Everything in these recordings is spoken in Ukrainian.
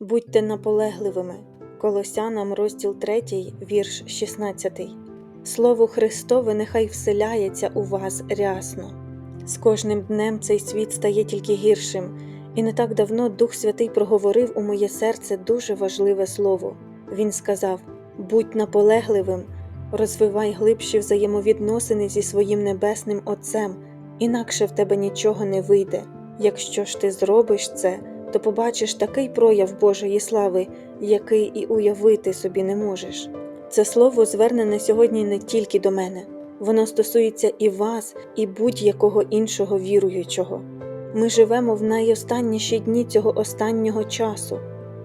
Будьте наполегливими. Колосянам розділ 3, вірш 16. Слово Христове нехай вселяється у вас рясно. З кожним днем цей світ стає тільки гіршим, і не так давно Дух Святий проговорив у моє серце дуже важливе слово. Він сказав: Будь наполегливим, розвивай глибші взаємовідносини зі своїм небесним Отцем, інакше в тебе нічого не вийде. Якщо ж ти зробиш це, то побачиш такий прояв Божої слави, який і уявити собі не можеш. Це слово звернене сьогодні не тільки до мене, воно стосується і вас, і будь-якого іншого віруючого. Ми живемо в найостанніші дні цього останнього часу.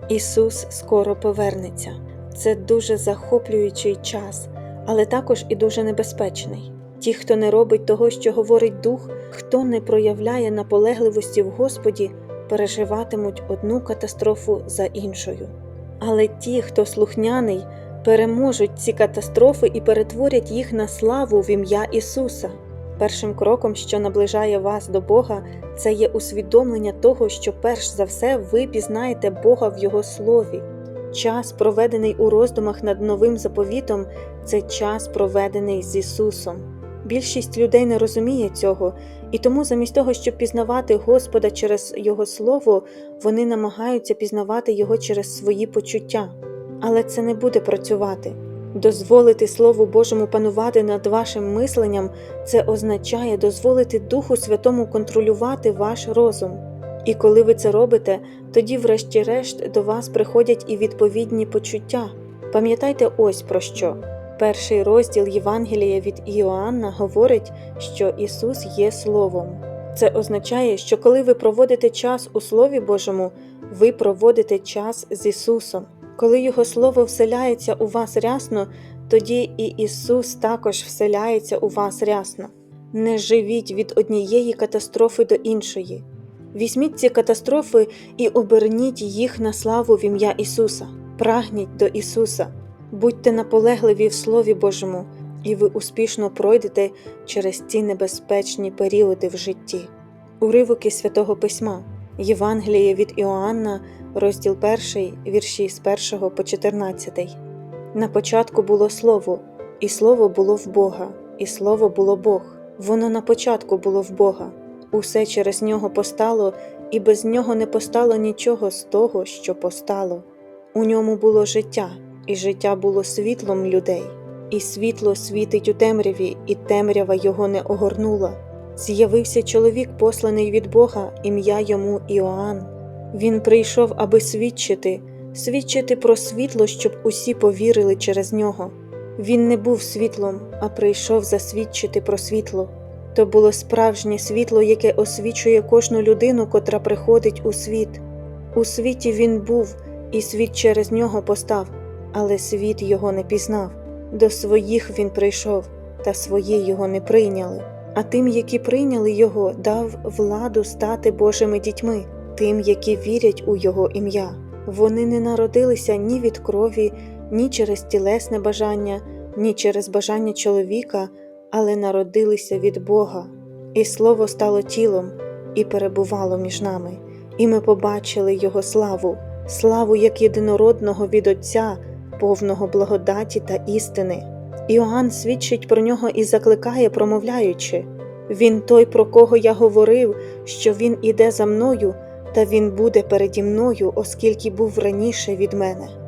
Ісус скоро повернеться. Це дуже захоплюючий час, але також і дуже небезпечний. Ті, хто не робить того, що говорить Дух, хто не проявляє наполегливості в Господі, переживатимуть одну катастрофу за іншою. Але ті, хто слухняний, переможуть ці катастрофи і перетворять їх на славу в ім'я Ісуса. Першим кроком, що наближає вас до Бога, це є усвідомлення того, що перш за все ви пізнаєте Бога в Його Слові. Час, проведений у роздумах над новим заповітом, це час, проведений з Ісусом. Більшість людей не розуміє цього, і тому, замість того, щоб пізнавати Господа через Його Слово, вони намагаються пізнавати Його через свої почуття. Але це не буде працювати. Дозволити Слову Божому панувати над вашим мисленням це означає дозволити Духу Святому контролювати ваш розум. І коли ви це робите, тоді, врешті-решт, до вас приходять і відповідні почуття. Пам'ятайте ось про що. Перший розділ Євангелія від Іоанна говорить, що Ісус є Словом. Це означає, що коли ви проводите час у Слові Божому, ви проводите час з Ісусом. Коли Його Слово вселяється у вас рясно, тоді і Ісус також вселяється у вас рясно. Не живіть від однієї катастрофи до іншої. Візьміть ці катастрофи і оберніть їх на славу в ім'я Ісуса. Прагніть до Ісуса, будьте наполегливі в Слові Божому, і ви успішно пройдете через ці небезпечні періоди в житті. Уривок із Святого Письма, Євангеліє від Іоанна, розділ 1, вірші з 1 по 14. На початку було Слово, і Слово було в Бога, і Слово було Бог. Воно на початку було в Бога. Усе через нього постало, і без нього не постало нічого з того, що постало. У ньому було життя, і життя було світлом людей, і світло світить у темряві, і темрява його не огорнула. З'явився чоловік, посланий від Бога, ім'я йому Іоанн. Він прийшов, аби свідчити, свідчити про світло, щоб усі повірили через нього. Він не був світлом, а прийшов засвідчити про світло. То було справжнє світло, яке освічує кожну людину, котра приходить у світ. У світі він був, і світ через нього постав, але світ його не пізнав. До своїх він прийшов, та свої його не прийняли. А тим, які прийняли його, дав владу стати Божими дітьми, тим, які вірять у Його ім'я. Вони не народилися ні від крові, ні через тілесне бажання, ні через бажання чоловіка але народилися від Бога, і Слово стало тілом і перебувало між нами, і ми побачили Його славу, славу як єдинородного від Отця, повного благодаті та істини. Іоанн свідчить про нього і закликає, промовляючи Він той, про кого я говорив, що Він іде за мною, та Він буде переді мною, оскільки був раніше від мене.